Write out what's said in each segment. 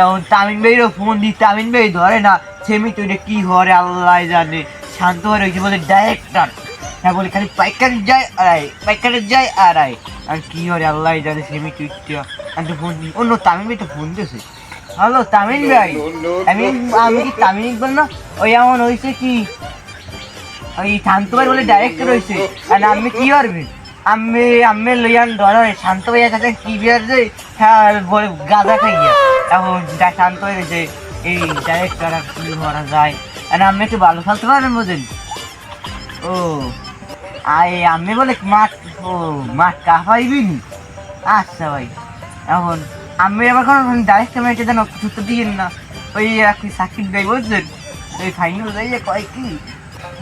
এখন তামিন ফোন দিই তামিন ভাই ধরে না, সেমি তো এটা কি আল্লাহ জানে। শান্ত বলে ডাইরেক্টর হ্যাঁ বলে খালি পাইকারি যায় আড়াই, পাইকারি যায় আড়াই। আর কি আল্লাহ জানে, সেমি টুইটটা আমি তো ফোন দিই। অন্য তামিন ভাই তো ফোন দিয়েছে হ্যালো তামিন ভাই। আমি আমি কি তামিন ইকবাল না? ওই এমন হয়েছে কি? ওই শান্ত ভাই বলে ডাইরেক্টর হয়েছে আর আপনি কি করবেন আমি আমি লইয়ান ধর শান্ত ভাইয়ের কাছে কি বিয়ার যে? হ্যাঁ গাঁদা খাইয়া এখন যা শান্ত হয়ে গেছে, এই ডাইরেক্টর আর কি করা যায়? আর আমি একটু ভালো খেলতে পারবেন বোঝেন ও, আই, আমি বলে মাঠ ও মাঠ কাপাইবি নি? আচ্ছা ভাই, এখন আমি আবার কোনো ডাইরেক্ট ম্যাচে যেন ছুটতে দিয়েন না। ওই একটি সাকিব ভাই বুঝছেন ওই ফাইনাল যাইয়ে কয় কি?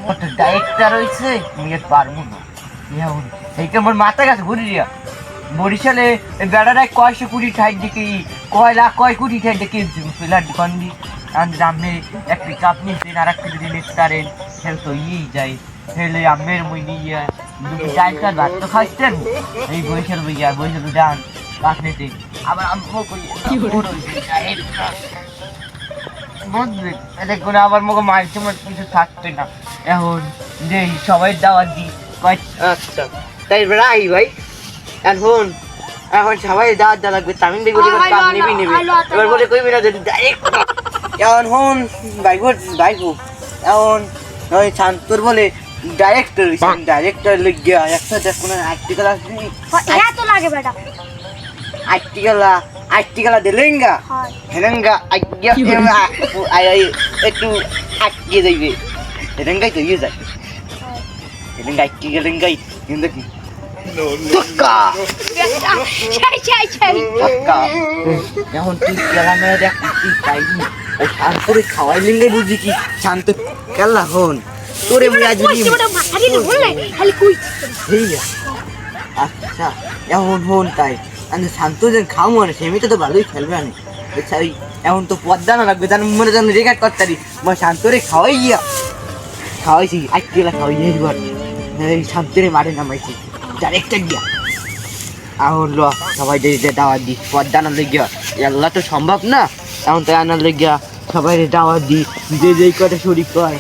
ওটা ডাইরেক্টর হয়েছে আমি পারব না। এখন এইটা আমার মাথা গেছে ঘুরি দিয়া বরিশালে বেড়াটায় কয়শো কোটি ঠাই দেখি কয় লাখ কয় কোটি ঠাই দেখি প্লেয়ার দোকান দি আমি একটি কাপ নিয়েছেন আর একটি যদি নিতে পারেন হেল তো ইয়েই যাই হেলে আমের মই নিয়ে দুটি ডাইরেক্টর ভাত তো খাইতেন। এই বরিশাল বইয়া বরিশাল যান কাপ নিতে। আবার আম্মু কই বুঝলেন এটা করে আবার মোকে মারছে মার কিছু থাকবে না। এখন যে সবাই দাওয়াত দিই কয় আচ্ছা। তাই রাই ভাই। এখন এখন সবাই দাওয়াত দেওয়া লাগবে তামিম বেগুলি কাম নিবি। নিবি এবার বলে কইবি না যদি ডাইরেক্ট এখন হন ভাই ভো এখন ওই শান্তর বলে ডাইরেক্টর ডাইরেক্টর লিখিয়া একটা দেখ কোনো আর্টিকেল আসবি এত লাগে বেটা। আর্টিকেল আর্টিকেল দিলেঙ্গা? হয়। হেরেঙ্গা আজ্ঞা আই আই একটু আটকে যাইবে। হেরেঙ্গাই তো ইয়ে যায়। হেরেঙ্গা আটকে গেলেঙ্গাই কিন্তু এখন তুই দেখ তুই খাওয়াই বুঝি কি? শান্ত। খেলা হন? তোরে আচ্ছা এখন হন তাই। আমি শান্ত যেন মানে সেমিতে তো ভালোই খেলবে আমি। আচ্ছা এখন তো পদ্মা না লাগবে তার মনে যেন রেকর্ড করতে মই শান্তরে খাওয়াই গিয়া। খাওয়াইছি আজকে গেলা খাওয়াই এইবার এই শান্তরে মারে নামাইছি। ডাইরেক্ট গিয়া। এখন ল সবাই যে দাওয়াত দি পদ্মা না লেগিয়া। তো সম্ভব না এখন তাই আনার লেগিয়া সবাই দাওয়াত দি যে যেই কটা শরীর কয়।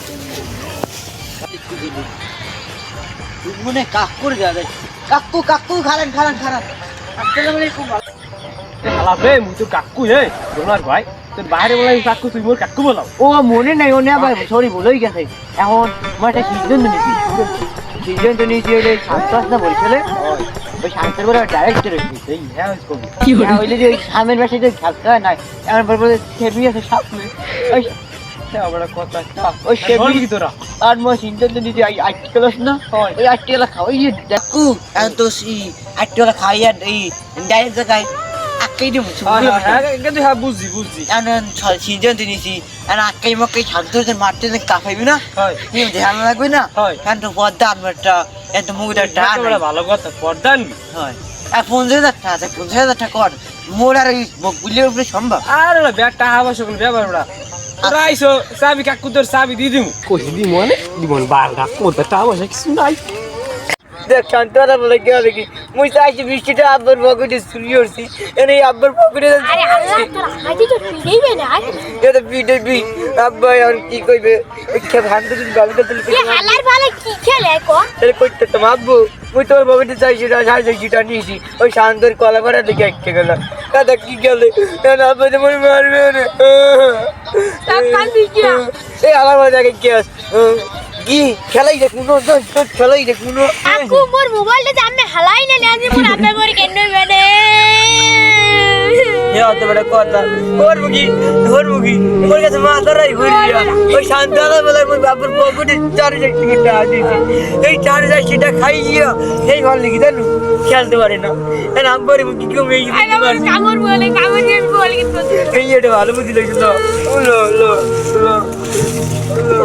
মনে কাকুর গাড়ি কাকু কাকু খারান খারান খারান। তো কাকু হে ডোনার ভাই। তোর বাইরে বলাই কাকু তুই মোর কাকু বলাও। ও মনে নাই ওনে আবার সরি ভুলেই গেছে। এখন একটা সিদ্ধান্ত নিয়েছি সিদ্ধান্ত নিয়েছি ওই শান্তাস না বলছিলে ওই শান্তার বলে হ্যাঁ কবি। হ্যাঁ, যে ওই যে খেলতে হয় নাই এমন বলে সেমি আছে সামনে ওই আমরা কথা ওই সেবি কি তোরা? আর মই সিদ্ধান্ত নিয়েছি ওই আটটি ক্লাস না ওই আটটি ক্লাস খাওয়াই দেখু। এখন তো এই আটটি ক্লাস খাইয়া এই ডাইরেক্ট জায়গায় দিব হ্যাঁ হ্যাঁ হয় হয়। ভালো কথা হয় আর পঞ্চাশ হাজার টাকা আছে পঞ্চাশ হাজার টাকা কর মোর আর উপরে সম্ভব আর না টাকা সকল ব্যাপার চাবি কাকু তোর চাবি দিয়ে দিমু কই দি মনে দিবন বারটা কোনটা টাকা পয়সা কিছু নাই দেখ বলে কি হবে কি? মুই চাইছি বৃষ্টিটা আব্বার পকেটে চুরি করছি। এনে আব্বার পকেটে এটা পিঠে আব্বা আর কি কইবে? ভান তো বাবিটা হালার ভালো কি খেলে কো? তাহলে করতে তো আব্বু? মুই তোর পকেটে চাইছি না সাড়ে চাইছিটা নিয়েছি। ওই শান্তর কলা করা দিকে একটা গেল দাদা কি গেলে। আব্বা তো মনে মারবে না। এই আমার মনে কি আস কি খেলাই দেখ কোনো খেলাই দেখ কোনো আকু মোর মোবাইলটা আমি হালাই না আমি মোর আপে মোর কেন বেনে এ অত বড় কথা। ওর মুখি ওর মুখি। ওর কাছে মাথারাই ঘুরি ওই শান্তালা বলে বাবার পকেটে চার হাজার টাকা দিয়েছি এই চার হাজার সেটা খাই গিয়া এই ভালো লিখি জানো? খেলতে পারে না। কেউ আরে মোর কামড় বলে কামড় দিয়ে বলে কিন্তু। এই এটা ভালো বুঝি লাগছিল লো লো লো লো